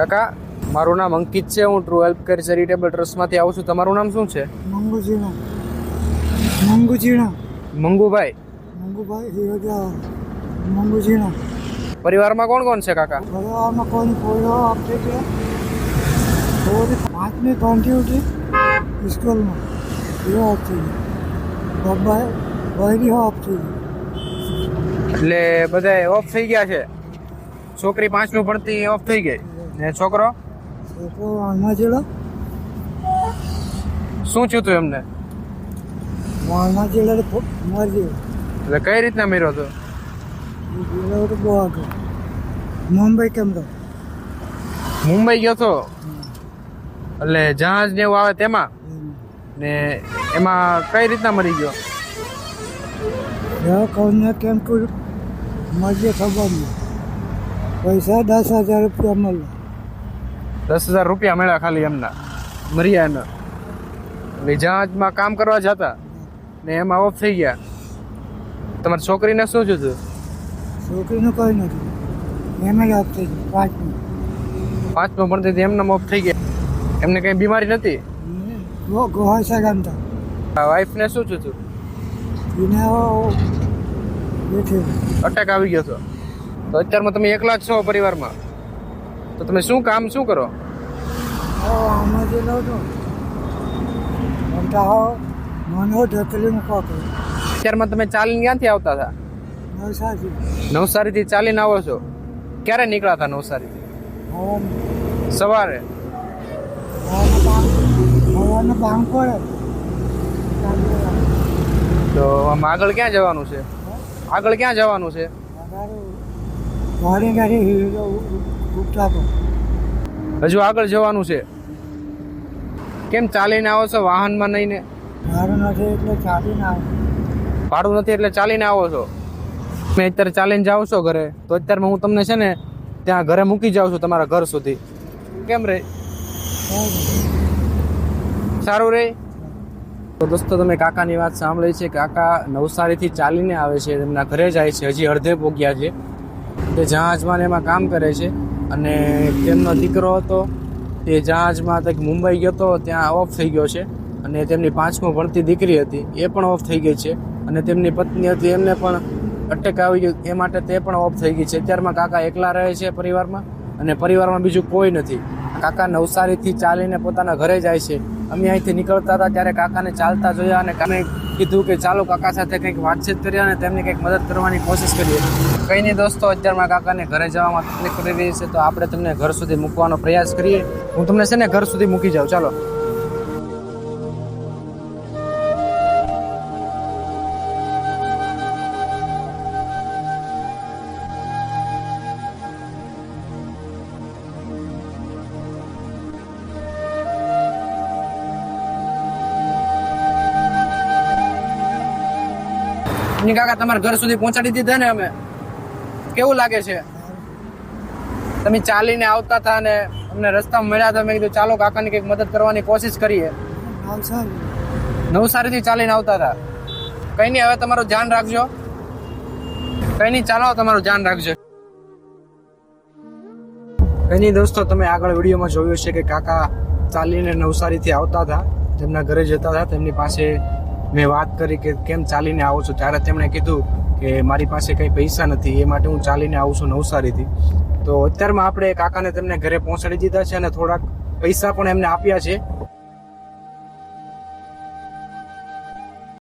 કાકા મારું નામ અંકિત છે હું ટ્રુ હેલ્પ કેર ચેરિટેબલ ટ્રસ્ટમાંથી આવું છું. તમારું નામ શું છે? મંગુજીણા મંગુજીણા મંગુભાઈ. મંગુભાઈ મંગુજીણા પરિવારમાં કોણ કોણ છે કાકા? પરિવારમાં કોઈ પોયો આપશે કે સવારે પાંચમી ઘંટી ઉઠી સ્કૂલમાં. એવો આપતી બાબા બહેરી આપતી એટલે બધા ઓફ થઈ ગયા છે. છોકરી પાંચમી ભણતી ઓફ થઈ ગઈ. ને છોકરો? શું થયું તું એમને? એટલે કઈ રીતના મેર્યો હતો? મુંબઈ કેમ તો મુંબઈ ગયો તો? એટલે જહાજ ને એવું આવે તેમાં? ને એમાં કઈ રીતના મરી ગયો? કોને કેમ મજે ખબર નહીં. પૈસા દસ હજાર રૂપિયા મળ્યા. દસ હજાર રૂપિયા મળ્યા ખાલી એમના. મર્યા એના એટલે જહાજમાં કામ કરવા જતા ને એમાં ઓફ થઈ ગયા. તમારી છોકરીને શું જોતું છોકરીનું કોઈ નથી એમ જ થઈ ગયું પાંચમું. ભણતી હતી એમને ઓફ થઈ ગયા. એમને કઈ બીમારી નથી સગામતા વાઈફને શું જોતું એને અટેક આવી ગયો હતો. તો અત્યારમાં તમે એકલા જ છો પરિવારમાં? તો તમે શું કામ શું કરો અત્યારમાં તમે ચાલીને ક્યાંથી આવતા હતા નવસારી નવસારીથી ચાલીને આવો છો ક્યારે નીકળ્યા હતા નવસારીથી સવારે તો આમ આગળ ક્યાં જવાનું છે આગળ ક્યાં જવાનું છે હજુ આગળ જવાનું છે. કેમ ચાલીને આવો છો વાહનમાં નહીં ને? ભાડું નથી એટલે ચાલીને આવો. ભાડું નથી એટલે ચાલીને આવો છો? તમે અત્યારે ચાલીને જાઓ છો ઘરે? તો અત્યારે હું તમને છે ને ત્યાં ઘરે મૂકી જાઉં છું તમારા ઘર સુધી. કેમ રે? સારું રે? તો દોસ્તો તમે કાકાની વાત સાંભળી છે. કાકા નવસારીથી ચાલીને આવે છે. તેમના ઘરે જાય છે. હજી અડધે પોગ્યા છે. તે જહાજમાં એમાં કામ કરે છે. અને તેમનો દીકરો હતો, તે જહાજમાં કંઈક મુંબઈ ગયો હતો, ત્યાં ઓફ થઈ ગયો છે. અને તેમની પાંચમું ભણતી દીકરી હતી, એ પણ ઓફ થઈ ગઈ છે. અને તેમની પત્ની હતી, એમને પણ અટેક આવી ગયું એ માટે તે પણ ઓફ થઈ ગઈ છે. અત્યારમાં કાકા એકલા રહે છે પરિવારમાં, અને પરિવારમાં બીજું કોઈ નથી. કાકા નવસારીથી ચાલીને પોતાના ઘરે જાય છે. અમે અહીંથી નીકળતા હતા, ત્યારે કાકાને ચાલતા જોયા અને કામે કીધું કે ચાલો કાકા સાથે કંઈક વાતચીત કરીએ અને તેમને કંઈક મદદ કરવાની કોશિશ કરીએ. કંઈ નહીં દોસ્તો, અત્યારમાં કાકાને ઘરે જવામાં તકલીફ પડી રહી છે, તો આપણે તમને ઘર સુધી મૂકવાનો પ્રયાસ કરીએ. હું તમને છે ને ઘર સુધી મૂકી જાઉં. ચાલો. ની કાકા તમારા ઘર સુધી પહોંચાડી દીધા ને અમે. કેવું લાગે છે? તમે ચાલીને આવતા હતા અને અમને રસ્તામાં મળ્યા હતા મેં કીધું ચાલો કાકાની કંઈક મદદ કરવાની કોશિશ કરીએ. નવસારી નવસારીથી ચાલીને આવતા હતા. કઈ નહીં હવે તમારું ધ્યાન રાખજો. કઈ નહીં ચાલો તમારું ધ્યાન રાખજો. કઈ નહીં દોસ્તો તમે આગળ વિડીયોમાં જોયું છે કે કાકા ચાલીને નવસારીથી આવતા હતા તેમના ઘરે જતા હતા તેમની પાસે મેં વાત કરી કે કેમ ચાલીને આવો છો? ત્યારે તેમણે કીધું કે મારી પાસે કંઈ પૈસા નથી, એ માટે હું ચાલીને આવું છું નવસારીથી. તો અત્યારમાં આપણે કાકાને તેમને ઘરે પહોંચાડી દીધા છે અને થોડાક પૈસા પણ એમને આપ્યા છે.